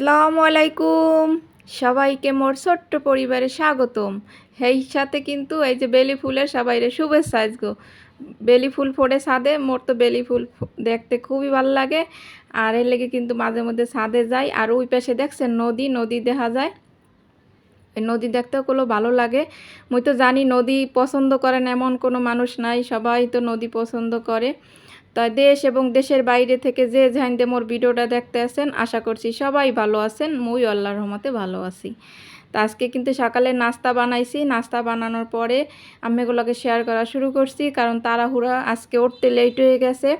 আসসালামু আলাইকুম সবাইকে মোর ছোট্ট পরিবারে স্বাগতম। এই সাথে কিন্তু এই যে বেলি ফুলের সবাই সবাইরে শুভেচ্ছা আজগো। বেলি ফুল ফোড়ে ছাদে, মোর তো বেলি ফুল দেখতে খুবই ভালো লাগে। আর এর লেগে কিন্তু মাঝে মধ্যে ছাদে যাই। আর ওই পাশে দেখছেন নদী নদী দেখা যায়। নদী দেখতেও কোনো ভালো লাগে। মুই তো জানি নদী পছন্দ করেন এমন কোনো মানুষ নাই। সবাই তো নদী পছন্দ করে। তা দেশ এবং দেশের বাইরে থেকে যে ঝাইন্দে মোর ভিডিওটা দেখতে আছেন, আশা করছি সবাই ভালো আছেন। মুই আল্লাহর রহমতে ভালো আছি। তা আজকে কিন্তু সকালে নাস্তা বানাইছি। নাস্তা বানানোর পরে আমি এগুলোকে শেয়ার করা শুরু করছি, কারণ তাড়াহুড়া আজকে উঠতে লেট হয়ে গেছে।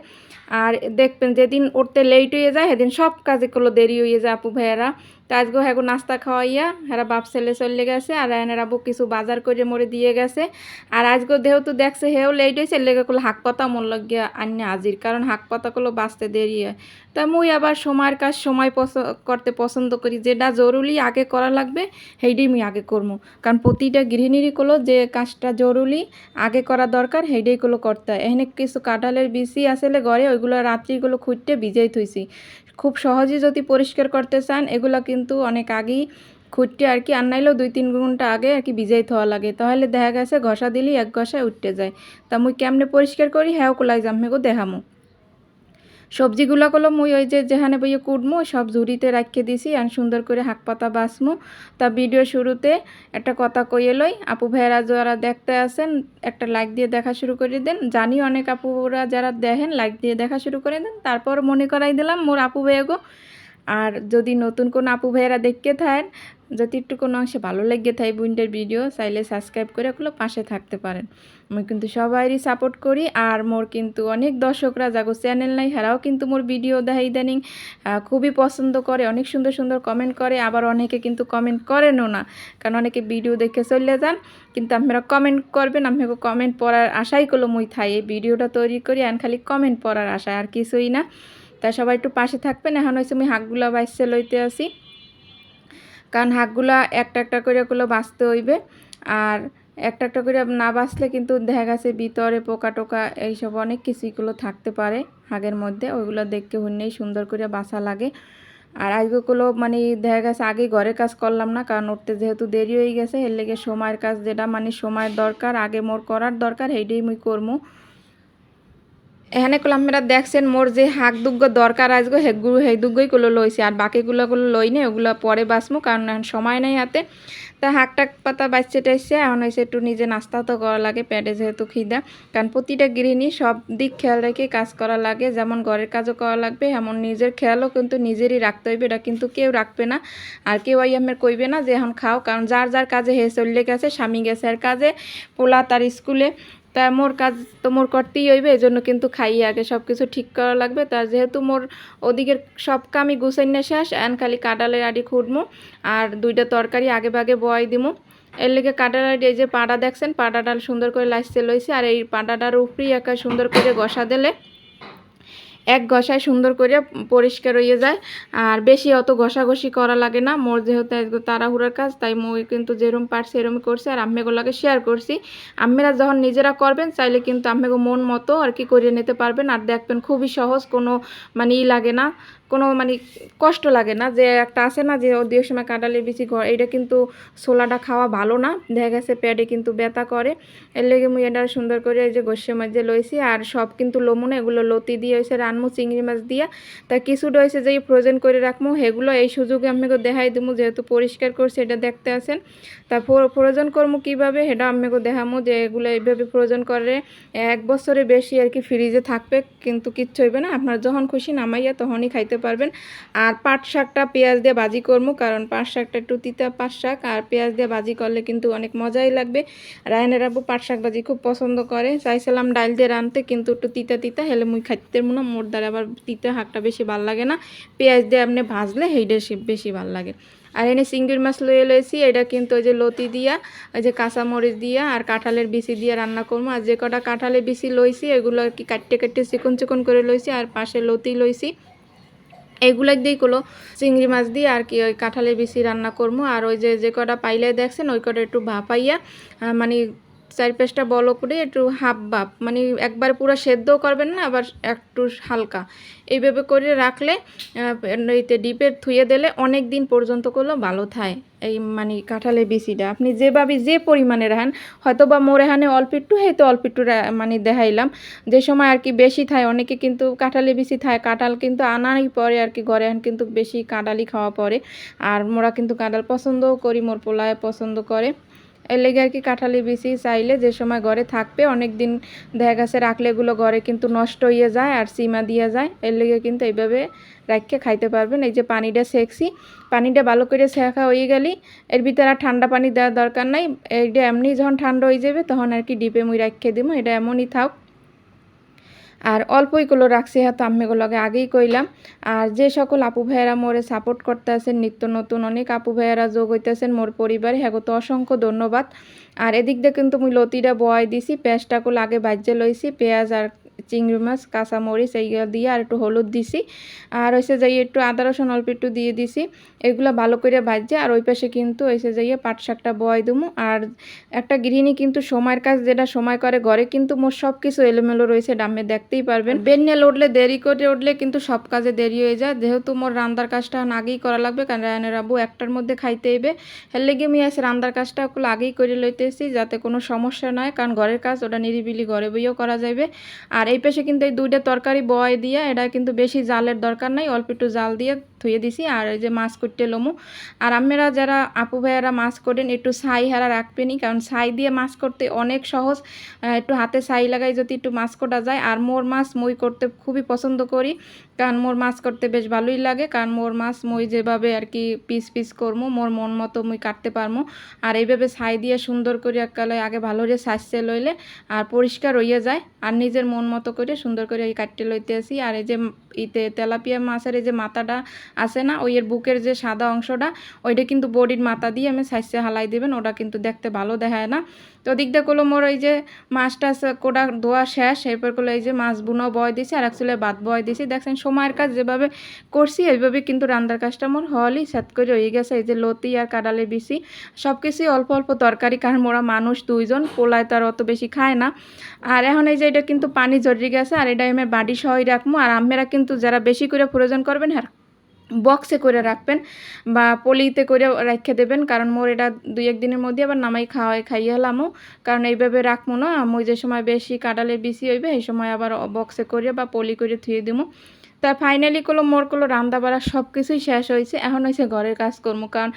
আর দেখবেন যেদিন উঠতে লেট হয়ে যায়, সেদিন সব কাজে দেরি হয়ে যায় আপু ভাইয়েরা। তা আজকে হ্যাঁ নাস্তা খাওয়াইয়া হেরা বাপ ছেলে চলে গেছে, আর এনার আবু কিছু বাজার করে মরে দিয়ে গেছে। আর আজকে যেহেতু দেখছে হেও লেট হয়েছে লেগে হাক পাতা মোর লাগিয়া আন্যা হাজির কারণ হাক পাতাগুলো বাঁচতে দেরি হয়। তা মুই আবার সময়ের কাজ, সময় করতে পছন্দ করি, যেটা জরুরি আগে করা লাগবে, সেইটাই মুই আগে করব কারণ প্রতিটা গৃহিণীরই করল যে কাজটা জরুরি, আগে করা দরকার, সেইটাই করতে। হয় এখানে কিছু কাঁঠালের বিচি আসলে ঘরে, ওইগুলো রাত্রিগুলো খুঁজতে ভিজাই থইছি। খুব সহজে যদি পরিষ্কার করতে চান, এগুলো কিন্তু অনেক আগেই খুঁটটি আর কি আনাইলেও দুই তিন ঘণ্টা আগে আর কি ভিজাই থোয়া লাগে। তাহলে দেখা গেছে ঘষা দিলেই এক ঘষায় উঠতে যায়। তা মুই কেমনে পরিষ্কার করি? হ্যাঁ কোলাই যাম মেগো দেখামো। সবজিগুলো কলো মুই ওই যে যেখানে বইয়ে কুটমু, সব ঝুড়িতে রাখিয়ে দিছি আর সুন্দর করে হাক পাতা বাসমু তা ভিডিও শুরুতে একটা কথা কইয়ে লই, আপু ভাইয়েরা যারা দেখতে আসেন একটা লাইক দিয়ে দেখা শুরু করে দেন। জানি অনেক আপুরা যারা দেখেন লাইক দিয়ে দেখা শুরু করে দেন। তারপর মনে করাই দিলাম মোর আপু ভাইয়াগো আর যদি নতুন কোনো আপু ভাইয়েরা দেখতে থাকেন যদি একটু কোনো অংশে ভালো লেগে থাকে বুইন্ডের ভিডিও, চাইলে সাবস্ক্রাইব করে ওগুলো পাশে থাকতে পারেন। আমি কিন্তু সবাইরই সাপোর্ট করি আর মোর কিন্তু অনেক দর্শকরা যাগো চ্যানেল নাই হেরাও কিন্তু মোর ভিডিও দেয় ইদানিং খুবই পছন্দ করে, অনেক সুন্দর সুন্দর কমেন্ট করে, আবার অনেকে কিন্তু কমেন্ট করেনও না, কারণ অনেকে ভিডিও দেখে চলে যান, কিন্তু আপনারা কমেন্ট করবেন আমি কমেন্ট পড়ার আশাই করল মুই থাই, এই ভিডিওটা তৈরি করি আর খালি কমেন্ট পড়ার আশায় আর কিছুই না। তাই সবাই একটু পাশে থাকবেন, এখন হয়েছে আমি হাঁকগুলা বাইসে লইতে আসি। কারণ হাঁকগুলা একটা একটা করে ওগুলো বাঁচতে হইবে। আর একটা একটা করে না বাঁচলে কিন্তু দেখা গেছে ভিতরে পোকা টোকা এইসব অনেক কিছুগুলো থাকতে পারে হাগের মধ্যে। ওইগুলো দেখতে হইলেই সুন্দর করে বাসা লাগে। আর আজকেগুলো মানে দেখা গেছে আগে ঘরের কাজ করলাম না, কারণ উঠতে যেহেতু দেরি হয়ে গেছে, এর লেগে সময়ের কাজ যেটা মানে সময়ের দরকার, আগে মোর করার দরকার, সেইটাই মুই করব এখানে কল আপনারা দেখছেন মোর যে হাক দুগ্গ দরকার আসবে সেই দুগ্গই গুলো লইছি। আর বাকিগুলো গুলো লই নে, ওগুলো পরে বাঁচমু, কারণ এখন সময় নাই হাতে। তা হাক টাক পাতা বাচ্চা টাইছে, এখন হয়েছে একটু নিজে নাস্তা তো করা লাগে, পেটে যেহেতু খিদা। কারণ প্রতিটা গৃহিণী সব দিক খেয়াল রেখে কাজ করা লাগে, যেমন ঘরের কাজও করা লাগবে, এমন নিজের খেয়ালও কিন্তু নিজেরই রাখতে হইবে, এটা কিন্তু কেউ রাখবে না। আর কেউ আই আমার কইবে না যে এখন খাও, কারণ যার যার কাজে হে চললে গেছে স্বামী গেছে আর কাজে পোলা তার স্কুলে। তা মোর কাজ তো মোর করতেই হইবে এই জন্য কিন্তু খাইয়ে আগে সব কিছু ঠিক করা লাগবে। তা যেহেতু মোর ওদিকের সব কামই গুছাই না শেষ অ্যান খালি কাডালের আড়ি খুঁড়মো, আর দুইটা তরকারি আগে ভাগে বয় দিমু। এর লেগে আড়ি, এই যে পাড়া দেখছেন পাড়াটা সুন্দর করে লাইসতে লইছে, আর এই পাড়াটার উপরেই একা সুন্দর করে গসা দিলে এক ঘষায় সুন্দর করে পরিষ্কার হয়ে যায়। আর বেশি অত ঘষাঘষি করা লাগে না। মোর যেহেতু তাড়াহুড়ার কাজ, তাই মই কিন্তু যেরম পারছি এরম করছি। আর আম্মেগুলোকে শেয়ার করছি। আম্মেরা যখন নিজেরা করবেন, চাইলে কিন্তু আম্মেগো মন মতো আর কি করিয়ে নিতে পারবেন। আর দেখবেন খুবই সহজ, কোনো মানে ই লাগে না। কোনো মানে কষ্ট লাগে না, যে একটা আছে না যে ওদের সময় কাঁটালের বেশি ঘর এটা কিন্তু ছোলাটা খাওয়া ভালো না। দেখা গেছে পেটে কিন্তু ব্যথা করে। এর লেগে মুই এটা সুন্দর করে এই যে গোস্যের মাঝে লইছি, আর সব কিন্তু লমুনে এগুলো লতি দিয়ে হয়েছে রানমু, চিংড়ি মাছ দিয়া। তা কিছুটা হয়েছে যে ফ্রোজেন করে রাখমু, সেগুলো এই সুযোগে আমাকে দেখাই দিমু, যেহেতু পরিষ্কার করছি, এটা দেখতে আসেন তা ফ্রোজন করমু কীভাবে সেটা আমাকে দেখামু যে এগুলো এইভাবে ফ্রোজন করে। এক বছরে বেশি আর কি ফ্রিজে থাকবে, কিন্তু কিচ্ছু হইবে না। আপনার যখন খুশি নামাইয়া তখনই খাইতে পারবেন। আর পাট শাকটা পেঁয়াজ দিয়ে ভাজি করব, কারণ পাট শাকটা একটু তিতা পাট শাক, আর পেঁয়াজ দিয়ে ভাজি করলে কিন্তু অনেক মজাই লাগবে। রায়নের আবু পাট শাক ভাজি খুব পছন্দ করে। চাইছিলাম ডাল দিয়ে রানতে কিন্তু একটু তিতা তিতা, হেলে মুই খাইতে মনে মোর দ্বারা আবার তিতা শাকটা বেশি ভালো লাগে না। পেঁয়াজ দিয়ে আপনি ভাজলে সেইটা সে- বেশি ভালো লাগে। আর এনে চিংড়ির মাছ লয়ে লইছি, এটা কিন্তু ওই যে লতি দিয়া, ওই যে কাঁচামরিচ দিয়া, আর কাঁঠালের বিচি দিয়ে রান্না করব। আর যে কটা কাঁঠালের বিচি লইছি, এগুলো আর কি কাটতে কাটতে চিকন চিকন করে লইছি, আর পাশে লতি লইছি। এগুলো দিয়েই করল চিংড়ি মাছ দিয়ে আর কি ওই কাঁঠালের বেশি রান্না করব আর ওই যে যে কটা পাইলে দেখছেন, ওই কটা একটু ভাপাইয়া মানে চারিপাশটা বলো করে একটু হাফ বাপ মানে একবার পুরো সেদ্ধও করবেন না, আবার একটু হালকা। এইভাবে করে রাখলে এইতে ডিপে থুয়ে দিলে অনেক দিন পর্যন্ত করলেও ভালো থাকে। এই মানে কাঁঠালের বিচিটা। আপনি যেভাবে যে পরিমাণে রাখেন হয়তো বা মোর এখানে অল্প একটু, হয়তো অল্প একটু মানে দেখাইলাম। যে সময় আর কি বেশি থায় অনেকে কিন্তু কাঁঠালে বেশি থায় কাঁঠাল কিন্তু আনারই পরে আর কি, ঘরে কিন্তু বেশি কাঁঠালই খাওয়া পড়ে আর মোরা কিন্তু কাঁঠাল পছন্দও করি, মোর পোলায় পছন্দ করে। এর লেগে আর কি কাঁঠালি বিচি চাইলে যে সময় ঘরে থাকবে অনেক দিন দেখা গেছে রাখলে এগুলো ঘরে কিন্তু নষ্ট হয়ে যায় আর সিমা দিয়ে যায়। এর লেগে কিন্তু এইভাবে রাখকে খাইতে পারবেন। এই যে পানিটা সেকছি পানিটা ভালো করে শেখা হয়ে গেলি, এর ভিতরে আর ঠান্ডা পানি দেওয়ার দরকার নাই। এইটা এমনি যখন ঠান্ডা হয়ে যাবে তখন আর কি ডিপে মুই রাখিয়ে দিব এটা এমনই থাক আর অল্পইগুলো রাখছি, হয়তো আম্মিগুলোকে আগেই কইলাম। আর যে সকল আপু ভাইয়েরা মোরে সাপোর্ট করতে আছেন, নিত্য নতুন অনেক আপু ভাইয়েরা যোগ হইতেছেন মোর পরিবারে হ্যাঁ তো অসংখ্য ধন্যবাদ। আর এদিক দিয়ে কিন্তু মুই লতিটা বয় দিছি পেঁয়াজটাকুল আগে বাজ্যে লইছি, পেঁয়াজ আর চিংড়ি মাছ, কাঁচামরিচ, এইগুলো দিয়ে আর একটু হলুদ দিছি। আর হয়েছে যাই একটু আদা, রসুন অল্প একটু দিয়ে দিছি। এগুলো ভালো করে বাজছে আর ওই পাশে কিন্তু হয়েছে যাইয়ে পাট শাকটা বয় দুমু। আর একটা গৃহিণী কিন্তু সময়ের কাজ, যেটা সময় করে ঘরে কিন্তু মোর সব কিছু এলোমেলো রয়েছে ডামে দেখতেই পারবেন। বেন্যাল উঠলে দেরি করে উঠলে কিন্তু সব কাজে দেরি হয়ে যায়। যেহেতু মোর রান্দার কাজটা আগেই করা লাগবে, কারণ রায়নের আবু একটার মধ্যে খাইতে হইবে এর লেগে আমি আজ রান্দার কাজটা ওগুলো আগেই করে লইতেছি, যাতে কোনো সমস্যা নয় কারণ ঘরের কাজ ওটা নিরিবিলি ঘরে বইয়েও করা যাবে আর এই পাশে কিন্তু এই দুইটা তরকারি বয় দিয়ে, এটা কিন্তু বেশি জালের দরকার নাই, অল্প একটু জাল দিয়ে ধুয়ে দিছি, আর এই যে মাছ করতে লমু। আর আমেরা যারা, আপু ভাইয়ারা মাছ করেন একটু ছাই হারা রাখবেনই, কারণ ছাই দিয়ে মাছ করতে অনেক সহজ। একটু হাতে ছাই লাগাই যদি একটু মাছ কোটা যায়। আর মোর মাছ মই করতে খুবই পছন্দ করি, কারণ মোর মাছ করতে বেশ ভালোই লাগে। কারণ মোর মাছ মই যেভাবে আর কি পিস পিস করব মোর মন মতো মুই কাটতে পারব আর এইভাবে ছাই দিয়ে সুন্দর করে এককালে আগে ভালো করে সাজতে লইলে, আর পরিষ্কার হইয়া যায়। আর নিজের মন মতো করে সুন্দর করে কাটতে লইতে আসি। আর এই যে ইতে তেলাপিয়া মাছের এই যে মাথাটা আছে না, ওই এর বুকের যে সাদা অংশটা, ওইটা কিন্তু বডির মাথা দিয়ে আমি সাইজে হালাই দেবেন, ওটা কিন্তু দেখতে ভালো দেখায় না। তো দিক করল মোর ওই যে মাছটা আছে কোটা ধোয়া শেষ, এরপর করল এই যে মাছ বুনো বয় দিছি, আর একচুয়ালি ভাত বয় দিছি। দেখছেন সময়ের কাজ যেভাবে করছি, এইভাবে কিন্তু রান্নার কাজটা মোর হলই সেট করে হয়ে গেছে, এই যে লতি আর কাডালে বিসি সব কিছুই অল্প অল্প তরকারি, কারণ মোরা মানুষ দুইজন, পোলায় তো আর অত বেশি খায় না। আর এখন এই যে এটা কিন্তু পানি জড়ি গেছে, আর এটা আমি বাড়ি সহই রাখব আর আমেরা কিন্তু যারা বেশি করে প্রয়োজন করবেন হ্যাঁ বক্সে করে রাখবেন বা পলিতে করে রাখে দেবেন, কারণ মোর এটা দুই এক দিনের মধ্যে আবার নামাই খাওয়াই, খাইয়ে হলামও কারণ এইভাবে রাখব না আমি যে সময় বেশি কাটালে বেশি হইবে, এই সময় আবার বক্সে করে বা পলি করে থুয়ে দিমু। তা ফাইনালি কোনো মোর কোনো রান্দা বাড়া সব কিছুই শেষ হয়েছে। এখন হয়েছে ঘরের কাজ করব কারণ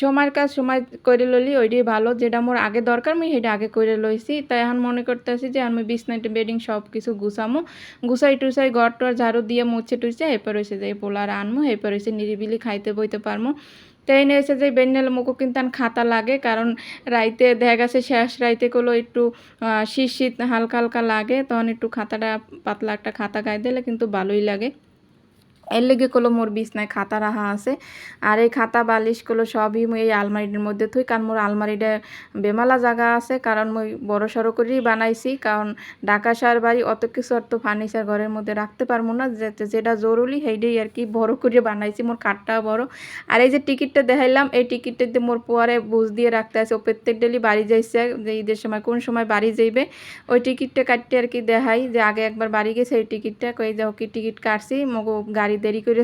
সময়ের কাজ সময় করে ললি, ওইটাই ভালো। যেটা মোর আগে দরকার, আমি সেটা আগে করে লইছি। তাই এখন মনে করতেছি যে আমি বিছনাইটে বেডিং সব কিছু গুছামো। গুছাই টুসাই ঘর টর ঝাড়ু দিয়ে মুছে টুছে এরপর হয়েছে যে পোলার আনমো, এরপর হয়েছে নিরিবিলি খাইতে বইতে পারমো। তাই নিয়ে এসে যে বেন্যাল মুখও কিন্তু খাতা লাগে, কারণ রাইতে দেখা গেছে শেষ রাইতে কোলো একটু শীত শীত হালকা হালকা লাগে, তখন একটু খাতাটা, পাতলা একটা খাতা গায়ে দিলে কিন্তু ভালোই লাগে। এর লেগে কলো মোর বিছনায় খাতা রাখা আছে। আর এই খাতা বালিশগুলো সবই মুই এই আলমারিটার মধ্যে থুই, কারণ মোর আলমারিটা বেমালা জায়গা আছে, কারণ মুই বড় সড়ো করেই বানাইছি, কারণ ঢাকা শহর বাড়ি অত কিছু আর তো ফার্নিচার ঘরের মধ্যে রাখতে পারব না যেটা জরুরি সেইটাই আর কি বড় করে বানাইছি, মোর খাটটা বড়। আর এই যে টিকিটটা দেখাইলাম, এই টিকিটটাতে মোর পোয়ারে বুঝ দিয়ে রাখতে আছে, ও প্রত্যেক ডেলি বাড়ি যাইছে, যে ঈদের সময় কোন সময় বাড়ি যাইবে, ওই টিকিটটা কাটতে আর কি দেখাই, যে আগে একবার বাড়ি গেছে, এই টিকিটটা, কই যাও কি টিকিট কাটছি, মগো গাড়ি দেরি করে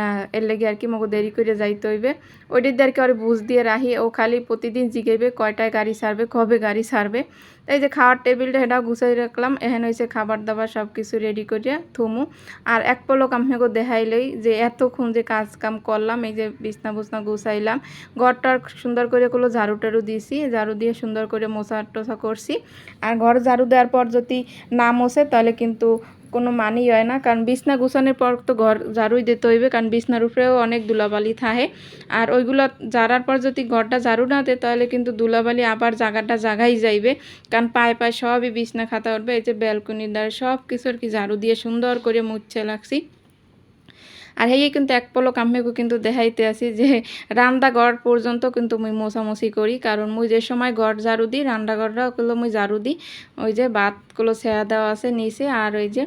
আহ, এর লেগে আর কি মগো দেরি করে যাইতে হইবে। ওইটির আর কি বুঝ দিয়ে রাহি ও খালি প্রতিদিন জিগাইবে কয়টায় গাড়ি ছাড়বে কবে গাড়ি ছাড়বে এই যে খাওয়ার টেবিলটা সেটাও গুছাই রাখলাম এখানে হয়েছে খাবার দাবার সব কিছু রেডি করে থুমু। আর এক পলক আমাকে দেখাইলেই যে এতক্ষণ যে কাজ কাম করলাম এই যে বিছনা বুছনা গুছাইলাম ঘরটার সুন্দর করে কোনো ঝাড়ু টাড়ু দিয়েছি ঝাড়ু দিয়ে সুন্দর করে মোছা টোছা করছি। আর ঘর ঝাড়ু দেওয়ার পর যদি না মোছে তাহলে কিন্তু কোনো মানেই হয় না। কারণ বিছনা গুছানোর পর তো ঘর ঝাড়ুই দিতে হইবে, কারণ বিছনার উপরেও অনেক দুলাবালি থাকে। আর ওইগুলো ঝাড়ার পর যদি ঘরটা ঝাড়ু না দেয়, তাহলে কিন্তু দুলাবালি আবার জায়গাটা জাগাই যাইবে। কারণ পায়ে পায়ে সবই বিছনা খাতা উঠবে, এই যে ব্যালকনির দ্বারা সব কিছুর কি ঝাড়ু দিয়ে সুন্দর করে মুচ্ছে লাগছি আর হেয়ে কিন্তু এক পলক আম্মেকে কিন্তু দেখাইতে আসি যে রান্না ঘর পর্যন্ত কিন্তু মুই মোছামুছি করি। কারণ মুই যে সময় ঘর ঝাড়ু দিই রান্না ঘরটাও গুলো মুই ঝাড়ু দিই। ওই যে ভাতগুলো ছেঁয়া দেওয়া আছে নিচে আর ওই যে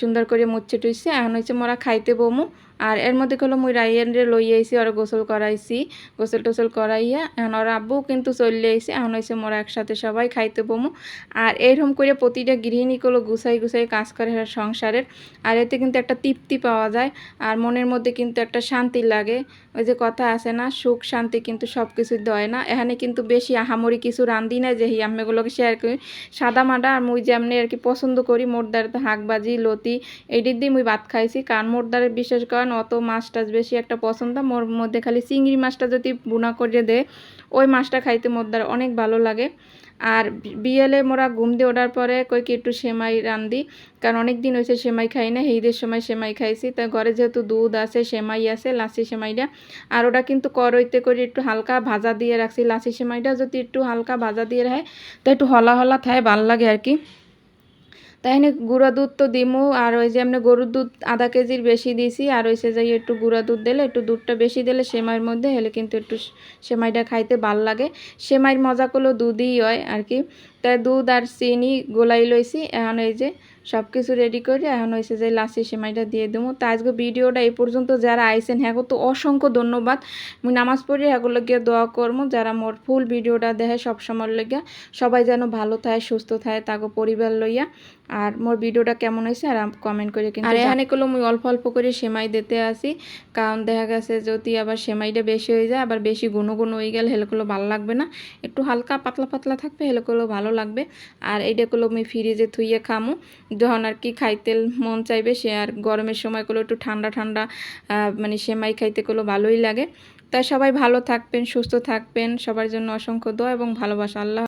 সুন্দর করে মুচ্ছে টুইছে এখন হচ্ছে মোরা খাইতে বমু। আর এর মধ্যে কলো মুই রাইয়ানরে লই আইছি, ওরা গোসল করাইছি। গোসল টোসল করাইয়া এখন ওর আব্বু কিন্তু চলে আইছে, এখন হয়েছে মোরা একসাথে সবাই খাইতে বমু। আর এরকম করে প্রতিটা গৃহিণী গুলো গুছাই গুছাই কাজ করে সংসারের। আর এতে কিন্তু একটা তৃপ্তি পাওয়া যায়, আর মনের মধ্যে কিন্তু একটা শান্তি লাগে। ওই যে কথা আছে না, সুখ শান্তি কিন্তু সব কিছু দেয় না। এখানে কিন্তু বেশি আহামরি কিছু রান্ধি না যে আম্মেগুলোকে শেয়ার করি। সাদা মাডা আর মুই যেমনি আর কি পছন্দ করি, মোরদার তো হাঁকবাজি, লতি এটির দিয়ে মুই ভাত খাইছি। কারণ মোরদারের বিশেষ কারণ অত মাছ টাছ বেশি একটা পছন্দ। মোর মধ্যে খালি চিংড়ি মাছটা যদি বুনা করে দেয় ওই মাছটা খাইতে মোরদার অনেক ভালো লাগে। আর বিয়েলে মোরা ঘুম দিয়ে ওঠার পরে কই কি একটু সেমাই রান্ধি, কারণ অনেক দিন হয়েছে সেমাই খাই না ঈদের সময় সেমাই খাইছি। তা ঘরে যেহেতু দুধ আছে, সেমাই আছে লাসি সেমাইটা। আর ওটা কিন্তু করইতে করে একটু হালকা ভাজা দিয়ে রাখছি। লাসি সেমাইটা যদি একটু হালকা ভাজা দিয়ে রাখে, তো একটু হলা হলা থায় ভালো লাগে আর কি। এনে গুঁড়া দুধ তো দিমু, আর ওই যে আমরা গরুর দুধ আধা কেজির বেশি দিছি আর ওই সে যাই একটু গুঁড়া দুধ দিলে, একটু দুধটা বেশি দিলে সেমাইয়ের মধ্যে হলে কিন্তু একটু সেমাইটা খাইতে ভালো লাগে। সেমাইয়ের মজা করলেও দুধই হয় আর কি। তাই দুধ আর চিনি গোলাই লইছি, এখন এই যে সব কিছু রেডি করে এখন হয়েছে যে লাসি সেমাইটা দিয়ে দেবো তা আজকে ভিডিওটা এই পর্যন্ত যারা আইসেন হ্যাঁ তো অসংখ্য ধন্যবাদ। মুই নামাজ পড়ি হ্যাগুলো গিয়ে দোয়া করব যারা মোর ফুল ভিডিওটা দেখে সব সময় লইয়া সবাই যেন ভালো থাকে সুস্থ থাকে তাকে পরিবার লইয়া। আর মোর ভিডিওটা কেমন হয়েছে আর কমেন্ট করে কিন্তু আর এখানে করল আমি অল্প অল্প করে সেমাই দিতে আসি কারণ দেখা গেছে যদি আবার সেমাইটা বেশি হয়ে যায় আবার বেশি গুনো গুনো হয়ে গেলে হেলেগুলো ভালো লাগবে না। একটু হালকা পাতলা পাতলা থাকবে হেলেগুলো ভালো লাগবে। আর এইটাগুলো আমি ফ্রিজে থুইয়ে খামু। যখন আর কি খাইতে মন চাইবে, সে আর গরমের সময় করলেও একটু ঠান্ডা ঠান্ডা মানে সেমাই খাইতে করল ভালোই লাগে। তাই সবাই ভালো থাকবেন, সুস্থ থাকবেন। সবার জন্য অসংখ্য দোয়া এবং ভালোবাসা। আল্লাহ